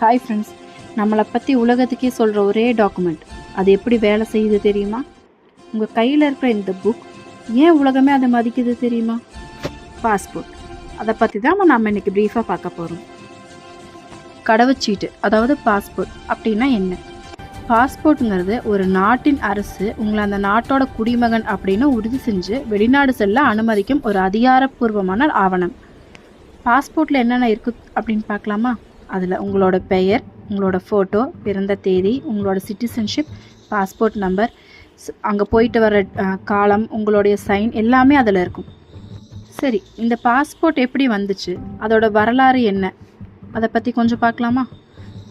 Hi friends நம்மளை பற்றி உலகத்துக்கே சொல்கிற ஒரே டாக்குமெண்ட் அது எப்படி வேலை செய்யுது தெரியுமா? உங்கள் கையில் இருக்கிற இந்த புக் ஏன் உலகமே அதை மதிக்குது தெரியுமா? பாஸ்போர்ட் அதை பற்றி தான் நம்ம இன்றைக்கி ப்ரீஃபாக பார்க்க போகிறோம் கடவுச்சீட்டு அதாவது பாஸ்போர்ட் அப்படின்னா என்ன? பாஸ்போர்ட்டுங்கிறது ஒரு நாட்டின் அரசு உங்களை அந்த நாட்டோட குடிமகன் அப்படின்னு உறுதி செஞ்சு வெளிநாடு செல்ல அனுமதிக்கும் ஒரு அதிகாரப்பூர்வமான ஆவணம். பாஸ்போர்ட்டில் என்னென்ன இருக்குது அப்படின்னு பார்க்கலாமா? அதில் உங்களோட பெயர் உங்களோட ஃபோட்டோ பிறந்த தேதி உங்களோட சிட்டிசன்ஷிப் பாஸ்போர்ட் நம்பர் அங்கே போயிட்டு வர காலம் உங்களுடைய சைன் எல்லாமே அதில் இருக்கும். சரி இந்த பாஸ்போர்ட் எப்படி வந்துச்சு? அதோட வரலாறு என்ன? அதை பற்றி கொஞ்சம் பார்க்கலாமா?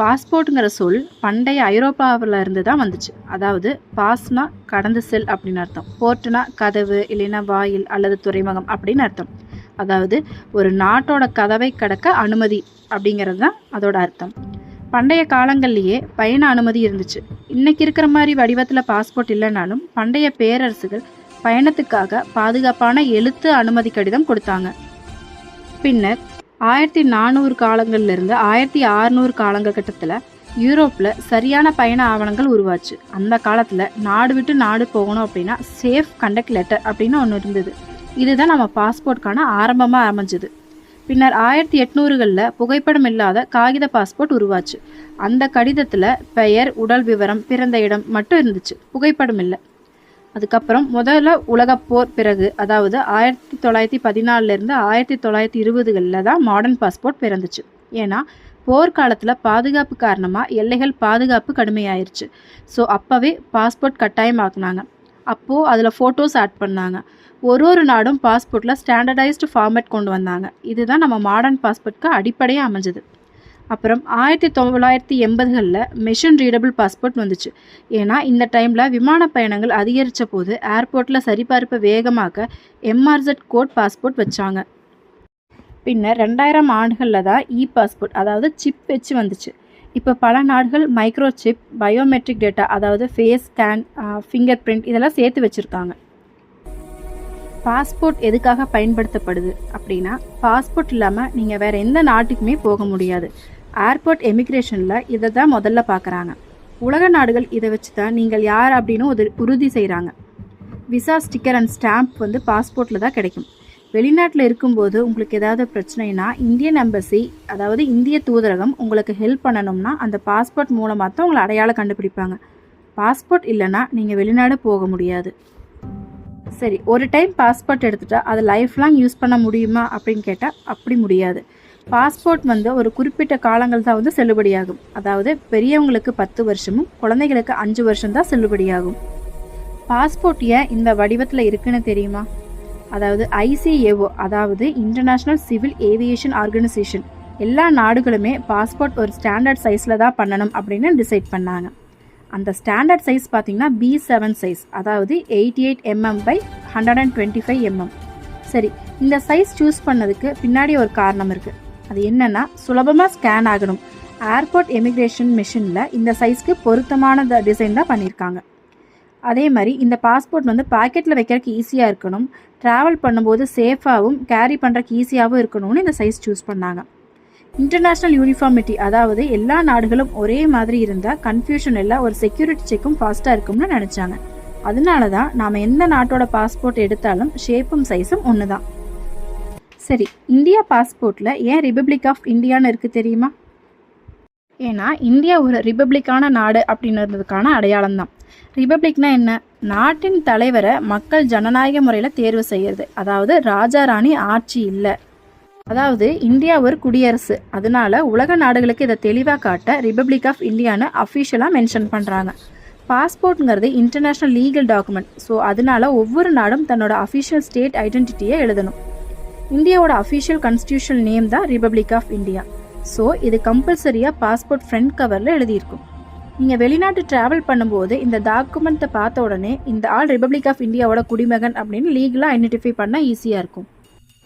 பாஸ்போர்ட்டுங்கிற சொல் பண்டைய ஐரோப்பாவில் இருந்து தான் வந்துச்சு. அதாவது பாஸ்னா கடந்து செல் அப்படின்னு அர்த்தம். போர்ட்டுனா கதவு இல்லைன்னா வாயில் அல்லது துறைமுகம் அப்படின்னு அர்த்தம். அதாவது ஒரு நாட்டோட கதவை கடக்க அனுமதி அப்படிங்கிறது தான் அதோட அர்த்தம். பண்டைய காலங்கள்லேயே பயண அனுமதி இருந்துச்சு. இன்னைக்கு இருக்கிற மாதிரி வடிவத்தில் பாஸ்போர்ட் இல்லைனாலும் பண்டைய பேரரசுகள் பயணத்துக்காக பாதுகாப்பான எழுத்து அனுமதி கடிதம் கொடுத்தாங்க. பின்னர் ஆயிரத்தி நானூறு காலங்கள்லேருந்து ஆயிரத்தி அறுநூறு காலகட்டத்தில் யூரோப்பில் சரியான பயண ஆவணங்கள் உருவாச்சு. அந்த காலத்தில் நாடு விட்டு நாடு போகணும் அப்படின்னா சேஃப் கண்டக்ட் லெட்டர் அப்படின்னு ஒன்று இருந்தது. இதுதான் நம்ம பாஸ்போர்ட்கான ஆரம்பமாக அமைஞ்சது. பின்னர் ஆயிரத்தி எட்நூறுகளில் புகைப்படம் இல்லாத காகித பாஸ்போர்ட் உருவாச்சு. அந்த கடிதத்தில் பெயர் உடல் விவரம் பிறந்த இடம் மட்டும் இருந்துச்சு. புகைப்படம் இல்லை அதுக்கப்புறம் முதல்ல உலகப்போர் பிறகு அதாவது ஆயிரத்தி தொள்ளாயிரத்தி பதினாலிருந்து ஆயிரத்தி தொள்ளாயிரத்தி இருபதுகளில் தான் மாடர்ன் பாஸ்போர்ட் பிறந்துச்சு. ஏன்னா போர்க்காலத்தில் பாதுகாப்பு காரணமாக எல்லைகள் பாதுகாப்பு கடுமையாயிருச்சு. ஸோ அப்போவே பாஸ்போர்ட் கட்டாயமாக்குனாங்க. அப்போது அதில் ஃபோட்டோஸ் ஆட் பண்ணாங்க. ஒரு ஒரு நாடும் பாஸ்போர்ட்டில் ஸ்டாண்டர்டைஸ்டு ஃபார்மேட் கொண்டு வந்தாங்க. இதுதான் நம்ம மாடர்ன் பாஸ்போர்ட்க்கு அடிப்படையாக அமைஞ்சது. அப்புறம் ஆயிரத்தி தொள்ளாயிரத்தி எண்பதுகளில் மெஷின் ரீடபிள் பாஸ்போர்ட் வந்துச்சு. ஏன்னா இந்த டைமில் விமான பயணங்கள் அதிகரித்த போது ஏர்போர்ட்டில் சரிபார்ப்பை வேகமாக்க எம்ஆர்செட் கோட் பாஸ்போர்ட் வச்சாங்க. பின்னர் ரெண்டாயிரம் ஆண்டுகளில் தான் இ பாஸ்போர்ட் அதாவது சிப் வச்சு வந்துச்சு. இப்போ பல நாடுகள் மைக்ரோ சிப் பயோமெட்ரிக் டேட்டா அதாவது ஃபேஸ் ஸ்கேன் ஃபிங்கர் பிரிண்ட் இதெல்லாம் சேர்த்து வச்சுருக்காங்க. பாஸ்போர்ட் எதுக்காக பயன்படுத்தப்படுது அப்படின்னா பாஸ்போர்ட் இல்லாமல் நீங்கள் வேறு எந்த நாட்டுக்குமே போக முடியாது. ஏர்போர்ட் எமிக்ரேஷனில் இதை தான் முதல்ல பார்க்குறாங்க உலக நாடுகள் இதை வச்சு தான் நீங்கள் யார் அப்படின்னு ஒரு உறுதி செய்கிறாங்க விசா ஸ்டிக்கர் அண்ட் ஸ்டாம்ப் வந்து பாஸ்போர்ட்டில் தான் கிடைக்கும். வெளிநாட்டில் இருக்கும்போது உங்களுக்கு ஏதாவது பிரச்சனைனா இந்தியன் எம்பசி அதாவது இந்திய தூதரகம் உங்களுக்கு ஹெல்ப் பண்ணணும்னா அந்த பாஸ்போர்ட் மூலமாக தான் உங்களை அடையாளம் கண்டுபிடிப்பாங்க. பாஸ்போர்ட் இல்லைன்னா நீங்கள் வெளிநாடு போக முடியாது. சரி ஒரு டைம் பாஸ்போர்ட் எடுத்துட்டா அதை லைஃப் லாங் யூஸ் பண்ண முடியுமா அப்படின்னு கேட்டால் அப்படி முடியாது. பாஸ்போர்ட் வந்து ஒரு குறிப்பிட்ட காலங்கள் தான் வந்து செல்லுபடியாகும். அதாவது பெரியவங்களுக்கு பத்து வருஷமும் குழந்தைகளுக்கு அஞ்சு வருஷம் தான் செல்லுபடியாகும். பாஸ்போர்ட் ஏன் இந்த வடிவத்தில் இருக்குன்னு தெரியுமா? அதாவது ஐசிஏஓ அதாவது இன்டர்நேஷ்னல் சிவில் ஏவியேஷன் ஆர்கனைசேஷன் எல்லா நாடுகளுமே பாஸ்போர்ட் ஒரு ஸ்டாண்டர்ட் சைஸில் தான் பண்ணணும் அப்படின்னு டிசைட் பண்ணாங்க. அந்த ஸ்டாண்டர்ட் சைஸ் பார்த்தீங்கன்னா பி செவன் சைஸ் அதாவது eighty eight mm by hundred and twenty five mm சரி இந்த சைஸ் சூஸ் பண்ணதுக்கு பின்னாடி ஒரு காரணம் இருக்குது அது என்னென்னா சுலபமாக ஸ்கேன் ஆகணும். ஏர்போர்ட் எமிக்ரேஷன் மிஷினில் இந்த சைஸ்க்கு பொருத்தமான டிசைன் தான் பண்ணியிருக்காங்க. அதே மாதிரி இந்த பாஸ்போர்ட் வந்து பாக்கெட்டில் வைக்கிறதுக்கு ஈஸியாக இருக்கணும். ட்ராவல் பண்ணும்போது சேஃபாகவும் கேரி பண்ணுறக்கு ஈஸியாகவும் இருக்கணும்னு இந்த சைஸ் சூஸ் பண்ணாங்க. இன்டர்நேஷ்னல் யூனிஃபார்மிட்டி அதாவது எல்லா நாடுகளும் ஒரே மாதிரி இருந்தால் கன்ஃபியூஷன் இல்லை ஒரு செக்யூரிட்டி செக்கும் ஃபாஸ்ட்டாக இருக்கும்னு நினச்சாங்க. அதனால தான் நாம் எந்த நாட்டோட பாஸ்போர்ட் எடுத்தாலும் ஷேப்பும் சைஸும் ஒன்று தான் சரி இந்தியா பாஸ்போர்ட்டில் ஏன் ரிபப்ளிக் ஆஃப் இந்தியான்னு இருக்குது தெரியுமா? ஏன்னா இந்தியா ஒரு ரிபப்ளிக்கான நாடு அப்படின்னு இருந்ததுக்கான அடையாளம் தான் ரிபப்ளிக்னா என்ன? நாட்டின் தலைவரை மக்கள் ஜனநாயக முறையில் தேர்வு செய்கிறது அதாவது ராஜா ராணி ஆட்சி இல்லை. அதாவது இந்தியா ஒரு குடியரசு. அதனால உலக நாடுகளுக்கு இதை தெளிவாக காட்ட ரிப்பப்ளிக் ஆஃப் இந்தியான்னு அஃபிஷியலாக மென்ஷன் பண்ணுறாங்க பாஸ்போர்ட்ங்கிறது இன்டர்நேஷ்னல் லீகல் டாக்குமெண்ட் ஸோ அதனால ஒவ்வொரு நாடும் தன்னோட அஃபிஷியல் ஸ்டேட் ஐடென்டிட்டியை எழுதணும். இந்தியாவோட அஃபிஷியல் கான்ஸ்டியூஷன் நேம் தான் ரிப்பப்ளிக் ஆஃப் இந்தியா ஸோ இது கம்பல்சரியாக பாஸ்போர்ட் ஃப்ரண்ட் கவரில் எழுதியிருக்கும். நீங்கள் வெளிநாட்டு ட்ராவல் பண்ணும்போது இந்த டாக்குமெண்ட்டை பார்த்த உடனே இந்த ஆள் ரிப்பப்ளிக் ஆஃப் இந்தியாவோட குடிமகன் அப்படின்னு லீகலாக ஐடென்டிஃபை பண்ண ஈஸியாக இருக்கும்.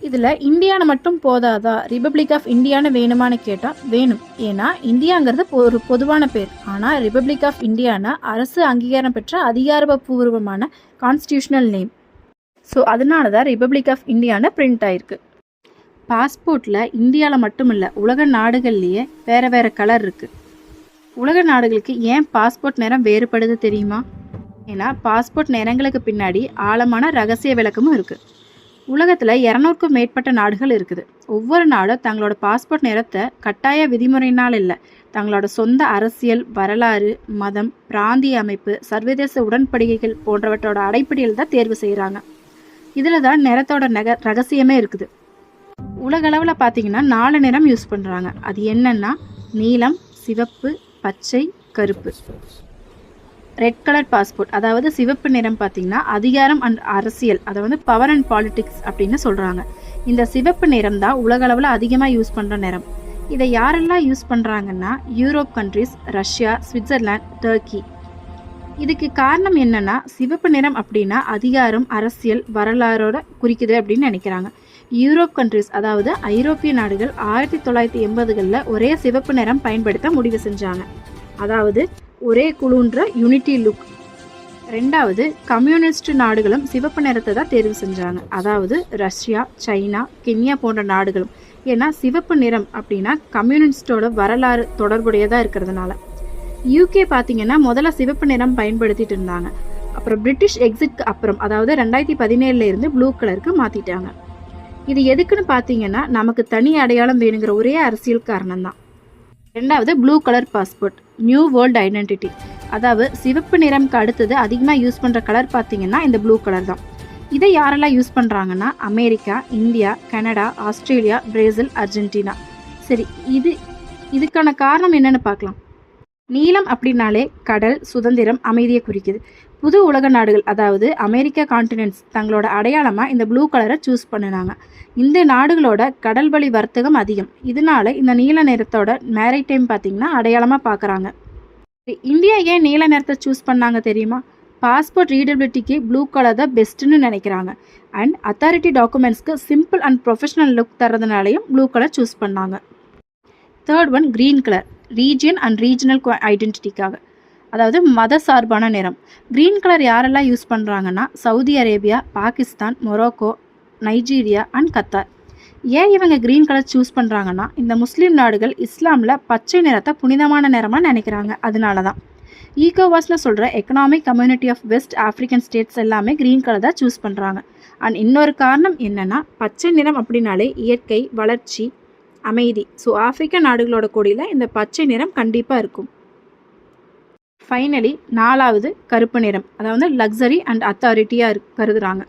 இதில் இந்தியான்னு மட்டும் போதாதா? ரிப்பப்ளிக் ஆஃப் இந்தியான்னு வேணுமான்னு கேட்டால் வேணும். ஏன்னா இந்தியாங்கிறது ஒரு பொதுவான பேர். ஆனால் ரிப்பப்ளிக் ஆஃப் இந்தியானா அரசு அங்கீகாரம் பெற்ற அதிகாரப்பூர்வமான கான்ஸ்டியூஷனல் நேம் ஸோ அதனால தான் ரிப்பப்ளிக் ஆஃப் இந்தியான்னு பிரிண்ட் ஆயிருக்கு. பாஸ்போர்ட்டில் இந்தியாவில் மட்டும் இல்லை உலக நாடுகள்லேயே வேறு வேறு கலர் இருக்குது உலக நாடுகளுக்கு ஏன் பாஸ்போர்ட் நேரம் வேறுபடுது தெரியுமா? ஏன்னா பாஸ்போர்ட் நேரங்களுக்கு பின்னாடி ஆழமான ரகசிய விளக்கமும் இருக்குது உலகத்தில் இரநூறுக்கும் மேற்பட்ட நாடுகள் இருக்குது. ஒவ்வொரு நாடும் தங்களோட பாஸ்போர்ட் நேரத்தை கட்டாய விதிமுறையினால் இல்லை. தங்களோட சொந்த அரசியல் வரலாறு மதம் பிராந்திய அமைப்பு சர்வதேச உடன்படிக்கைகள் போன்றவற்றோட அடிப்படையில் தான் தேர்வு செய்கிறாங்க இதில் தான் நிறத்தோட நக ரகசியமே இருக்குது. உலகளவில் பார்த்தீங்கன்னா நாலு நிறம் யூஸ் பண்ணுறாங்க அது என்னென்னா நீலம் சிவப்பு பச்சை கருப்பு. ரெட் கலர் பாஸ்போர்ட் அதாவது சிவப்பு நிறம் பார்த்தீங்கன்னா அதிகாரம் அண்ட் அரசியல். அதை வந்து பவர் அண்ட் பாலிடிக்ஸ் அப்படின்னு சொல்கிறாங்க இந்த சிவப்பு நிறம் தான் உலகளவில் அதிகமாக யூஸ் பண்ணுற நிறம். இதை யாரெல்லாம் யூஸ் பண்ணுறாங்கன்னா Europe countries Russia Switzerland Turkey இதுக்கு காரணம் என்னன்னா சிவப்பு நிறம் அப்படின்னா அதிகாரம் அரசியல் வரலாறோட குறிக்குது அப்படின்னு நினைக்கிறாங்க. யூரோப் கண்ட்ரிஸ் அதாவது ஐரோப்பிய நாடுகள் ஆயிரத்தி தொள்ளாயிரத்தி எண்பதுகளில் ஒரே சிவப்பு நிறம் பயன்படுத்த முடிவு செஞ்சாங்க. அதாவது ஒரே குழுன்ற யூனிட்டி லுக் ரெண்டாவது கம்யூனிஸ்ட் நாடுகளும் சிவப்பு நிறத்தை தான் தேர்வு செஞ்சாங்க. அதாவது ரஷ்யா சைனா கென்யா போன்ற நாடுகளும். ஏன்னா சிவப்பு நிறம் அப்படின்னா கம்யூனிஸ்டோட வரலாறு தொடர்புடையதாக இருக்கிறதுனால. யூகே பார்த்தீங்கன்னா முதல்ல சிவப்பு நிறம் பயன்படுத்திட்டு இருந்தாங்க. அப்புறம் பிரிட்டிஷ் எக்ஸிட்க்கு அப்புறம் அதாவது ரெண்டாயிரத்தி பதினேழுல இருந்து ப்ளூ கலருக்கு மாற்றிட்டாங்க இது எதுக்குன்னு பார்த்தீங்கன்னா நமக்கு தனி அடையாளம் வேணுங்கிற ஒரே அரசியல் காரணம் தான் ரெண்டாவது blue colour passport new world identity அதாவது சிவப்பு நிறம்க்கு அடுத்தது அதிகமாக யூஸ் பண்ணுற கலர் பார்த்தீங்கன்னா இந்த ப்ளூ கலர் தான். இதை யாரெல்லாம் யூஸ் பண்ணுறாங்கன்னா America India Canada Australia Brazil Argentina. சரி இது இதுக்கான காரணம் என்னென்னு பார்க்கலாம். நீலம் அப்படின்னாலே கடல் சுதந்திரம் அமைதியை குறிக்குது. புது உலக நாடுகள் அதாவது அமெரிக்கா கான்டினென்ட்ஸ் தங்களோட அடையாளமாக இந்த ப்ளூ கலரை சூஸ் பண்ணினாங்க. இந்த நாடுகளோட கடல் வழி வர்த்தகம் அதிகம். இதனால இந்த நீல நிறத்தோட மேரிடைம் பார்த்திங்கன்னா அடையாளமாக பார்க்குறாங்க. இந்தியா ஏன் நீல நிறத்தை சூஸ் பண்ணாங்க தெரியுமா? பாஸ்போர்ட் ரீடபிலிட்டிக்கு ப்ளூ கலர் தான் பெஸ்ட்டுன்னு நினைக்கிறாங்க. அண்ட் அத்தாரிட்டி டாக்குமெண்ட்ஸ்க்கு சிம்பிள் அண்ட் ப்ரொஃபஷனல் லுக் தரதுனாலையும் ப்ளூ கலர் சூஸ் பண்ணாங்க. Third one green colour region and regional ஐடென்டிட்டிக்காக அதாவது மத சார்பான நிறம். க்ரீன் கலர் யாரெல்லாம் யூஸ் பண்ணுறாங்கன்னா Saudi Arabia Pakistan Morocco Nigeria and Qatar ஏன் இவங்க க்ரீன் கலர் சூஸ் பண்ணுறாங்கன்னா இந்த முஸ்லீம் நாடுகள் இஸ்லாமில் பச்சை நிறத்தை புனிதமான நிறமாக நினைக்கிறாங்க. அதனால தான் ஈகோவாஸ்னு சொல்கிற economic community of west African states எல்லாமே க்ரீன் கலர் தான் சூஸ் பண்ணுறாங்க அண்ட் இன்னொரு காரணம் என்னென்னா பச்சை நிறம் அப்படின்னாலே இயற்கை வளர்ச்சி அமைதி. ஸோ ஆப்பிரிக்க நாடுகளோட கொடியில் இந்த பச்சை நிறம் கண்டிப்பாக இருக்கும். ஃபைனலி நாலாவது கருப்பு நிறம். அதாவது லக்ஸரி அண்ட் அத்தாரிட்டியாக கருதுகிறாங்க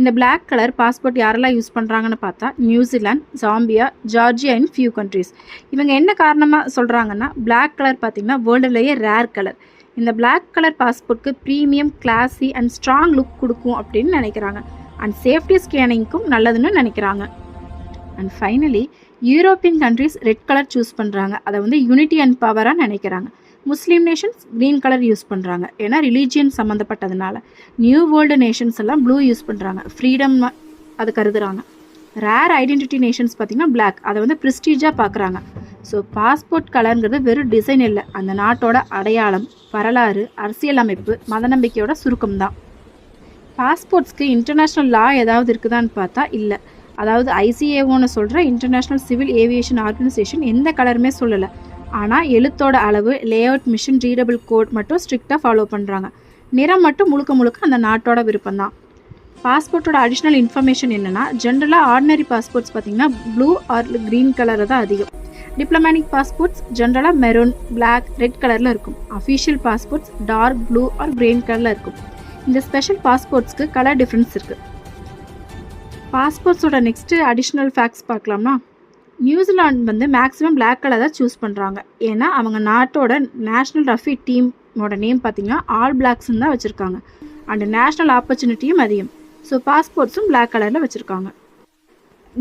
இந்த பிளாக் கலர் பாஸ்போர்ட் யாரெல்லாம் யூஸ் பண்ணுறாங்கன்னு பார்த்தா New Zealand Zambia Georgia and few countries இவங்க என்ன காரணமாக சொல்கிறாங்கன்னா பிளாக் கலர் பார்த்திங்கன்னா வேர்ல்டுலேயே ரேர் கலர் இந்த black colour பாஸ்போர்ட்க்கு premium classy and strong look கொடுக்கும் அப்படின்னு நினைக்கிறாங்க. அண்ட் சேஃப்டி ஸ்கேனிங்க்கும் நல்லதுன்னு நினைக்கிறாங்க. And finally European countries red colour choose பண்ணுறாங்க அதை வந்து யூனிட்டி அண்ட் பவராக நினைக்கிறாங்க. Muslim nations green colour use பண்ணுறாங்க ஏன்னா ரிலீஜியன் சம்மந்தப்பட்டதுனால நியூ வேர்ல்டு நேஷன்ஸ் எல்லாம் ப்ளூ யூஸ் பண்ணுறாங்க ஃப்ரீடம் அது கருதுறாங்க. ரேர் ஐடென்டிட்டி நேஷன்ஸ் பார்த்திங்கன்னா பிளாக் அதை வந்து ப்ரிஸ்டீஜாக பார்க்குறாங்க. ஸோ பாஸ்போர்ட் கலருங்கிறது வெறும் டிசைன் இல்லை. அந்த நாட்டோட அடையாளம் வரலாறு அரசியல் அமைப்பு மத நம்பிக்கையோட சுருக்கம் தான் பாஸ்போர்ட்ஸ்க்கு இன்டர்நேஷ்னல் லா ஏதாவது இருக்குதான்னு பார்த்தா இல்லை. அதாவது ஐசிஏஓன்னு சொல்கிற இன்டர்நேஷ்னல் சிவில் ஏவியேஷன் ஆர்கனைசேஷன் எந்த கலருமே சொல்லலை. ஆனால் எழுத்தோட அளவு லேஅவுட் மிஷின் ரீடபிள் கோட் மட்டும் ஸ்ட்ரிக்டாக ஃபாலோ பண்ணுறாங்க நிறம் மட்டும் முழுக்க முழுக்க அந்த நாட்டோட விருப்பம் தான் பாஸ்போர்ட்டோட அடிஷ்னல் இன்ஃபர்மேஷன் என்னென்னா ஜென்ரலாக ஆர்டினரி பாஸ்போர்ட்ஸ் பார்த்தீங்கன்னா ப்ளூ ஆர் க்ரீன் கலர் தான் அதிகம். டிப்ளமேட்டிக் பாஸ்போர்ட்ஸ் ஜென்ரலாக மெரூன் பிளாக் ரெட் கலரில் இருக்கும். Official passports dark blue or green கலரில் இருக்கும். இந்த ஸ்பெஷல் பாஸ்போர்ட்ஸ்க்கு கலர் டிஃப்ரென்ஸ் இருக்குது பாஸ்போர்ட்ஸோட நெக்ஸ்ட்டு அடிஷ்னல் ஃபேக்ட்ஸ் பார்க்கலாம்னா நியூசிலாந்து வந்து மேக்ஸிமம் பிளாக் கலர் தான் சூஸ் பண்ணுறாங்க ஏன்னா அவங்க நாட்டோட நேஷ்னல் ரஃபி டீமோட நேம் பார்த்தீங்கன்னா ஆல் பிளாக்ஸ்ன்னு தான் வச்சுருக்காங்க. அண்ட் நேஷ்னல் ஆப்பர்ச்சுனிட்டியும் அதிகம். ஸோ பாஸ்போர்ட்ஸும் பிளாக் கலரில் வச்சுருக்காங்க.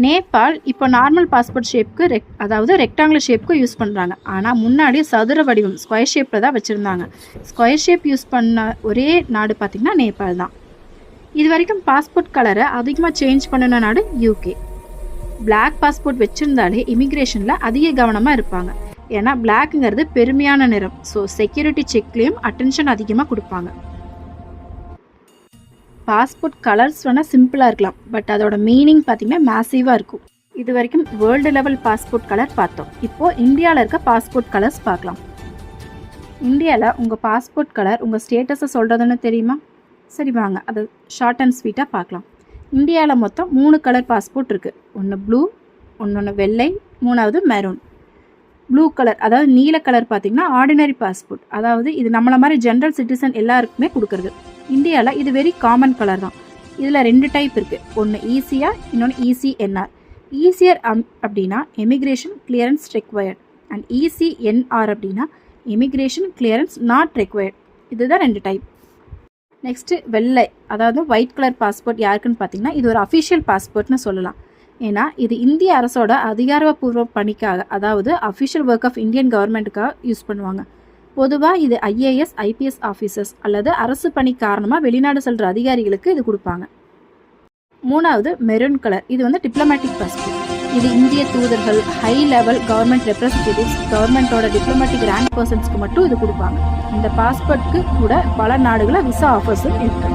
நேபாள் இப்போ நார்மல் பாஸ்போர்ட் ஷேப்க்கு ரெக் அதாவது ரெக்டாங்குலர் ஷேப்க்கு யூஸ் பண்ணுறாங்க ஆனால் முன்னாடி சதுர வடிவம் ஸ்கொயர் ஷேப்பில் தான் வச்சுருந்தாங்க. ஸ்கொயர் ஷேப் யூஸ் பண்ண ஒரே நாடு பார்த்திங்கன்னா நேபாள் தான். இது வரைக்கும் பாஸ்போர்ட் கலரை அதிகமாக சேஞ்ச் பண்ணின நாடு யூகே பிளாக் பாஸ்போர்ட் வச்சுருந்தாலே இமிக்ரேஷனில் அதிக கவனமாக இருப்பாங்க. ஏன்னா பிளாக்ங்கிறது பெருமையான நிறம். ஸோ செக்யூரிட்டி செக்லேயும் அட்டென்ஷன் அதிகமாக கொடுப்பாங்க. பாஸ்போர்ட் கலர்ஸ் வேணால் சிம்பிளாக இருக்கலாம். பட் அதோட மீனிங் பார்த்திங்கன்னா மேசிவாக இருக்கும். இது வரைக்கும் வேர்ல்டு லெவல் பாஸ்போர்ட் கலர் பார்த்தோம். இப்போ இந்தியாவில் இருக்க பாஸ்போர்ட் கலர்ஸ் பார்க்கலாம். இந்தியாவில் உங்கள் பாஸ்போர்ட் கலர் உங்கள் ஸ்டேட்டஸை சொல்கிறதுன்னு தெரியுமா? சரி வாங்க அதை ஷார்ட் அண்ட் ஸ்வீட்டாக பார்க்கலாம். இந்தியாவில் மொத்தம் மூணு கலர் பாஸ்போர்ட் இருக்குது ஒன்று ப்ளூ ஒன்று வெள்ளை மூணாவது மெரூன் ப்ளூ கலர் அதாவது நீல கலர் பார்த்திங்கன்னா ஆர்டினரி பாஸ்போர்ட் அதாவது இது நம்மளை மாதிரி ஜென்ரல் சிட்டிசன் எல்லாருக்குமே கொடுக்குறது. இந்தியாவில் இது வெரி காமன் கலர் தான். இதில் ரெண்டு டைப் இருக்குது ஒன்று ஈஸியாக இன்னொன்று இசிஎன்ஆர் ஈஸியர் அம் அப்படின்னா emigration clearance required and ECNR அப்படின்னா இமிக்ரேஷன் கிளியரன்ஸ் நாட் ரெக்வயர்ட் இதுதான் ரெண்டு டைப் நெக்ஸ்ட்டு வெள்ளை. அதாவது ஒயிட் கலர் பாஸ்போர்ட் யாருக்குன்னு பார்த்தீங்கன்னா இது ஒரு அஃபிஷியல் பாஸ்போர்ட்னு சொல்லலாம். ஏன்னா இது இந்திய அரசோட அதிகாரப்பூர்வ பணிக்காக அதாவது அஃபிஷியல் ஒர்க் ஆஃப் இந்தியன் கவர்மெண்ட்டுக்காக யூஸ் பண்ணுவாங்க. பொதுவாக இது ஐஏஎஸ் ஐபிஎஸ் ஆஃபீஸர்ஸ் அல்லது அரசு பணி காரணமாக வெளிநாடு செல்கிற அதிகாரிகளுக்கு இது கொடுப்பாங்க. மூணாவது மெரூன் கலர் இது வந்து டிப்ளமேட்டிக் பாஸ்போர்ட் இது இந்திய தூதர்கள் ஹை லெவல் கவர்மெண்ட் ரெப்ரஸன்டேட்டிவ்ஸ் கவர்மெண்ட்டோட டிப்ளமேட்டிக் ரேங்க் பர்சன்ஸ்க்கு மட்டும் இது கொடுப்பாங்க. இந்த பாஸ்போர்ட்க்கு கூட பல நாடுகளில் விசா ஆஃபர்ஸும் இருக்கு.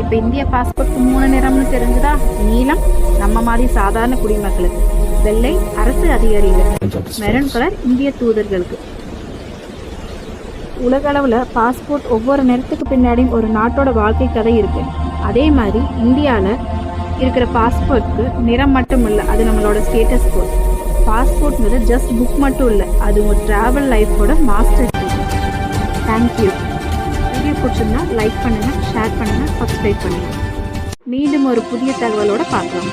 இப்போ இந்திய பாஸ்போர்ட்க்கு மூணு நிறம்னு தெரிஞ்சுதா? நீலம் நம்ம மாதிரி சாதாரண குடிமக்களுக்கு. வெள்ளை அரசு அதிகாரிகளுக்கு. மெரூன் கலர் இந்திய தூதர்களுக்கு. உலகளவில் பாஸ்போர்ட் ஒவ்வொரு நேரத்துக்கு பின்னாடியும் ஒரு நாட்டோட வாழ்க்கை கதை இருக்கு. அதே மாதிரி இந்தியாவில் இருக்கிற பாஸ்போர்ட்க்கு நிறம் மட்டும் இல்லை அது நம்மளோட ஸ்டேட்டஸ் கோட் பாஸ்போர்ட்ங்கிறது ஜஸ்ட் புக் மட்டும் இல்லை அது உங்கள் ட்ராவல் லைஃபோட மாஸ்டர் தேங்க்யூ வீடியோ பிடிச்சிருந்தா லைக் பண்ணுங்கள் ஷேர் பண்ணுங்கள் சப்ஸ்கிரைப் பண்ணுங்கள் மீண்டும் ஒரு புதிய தகவலோட பார்க்கலாம்.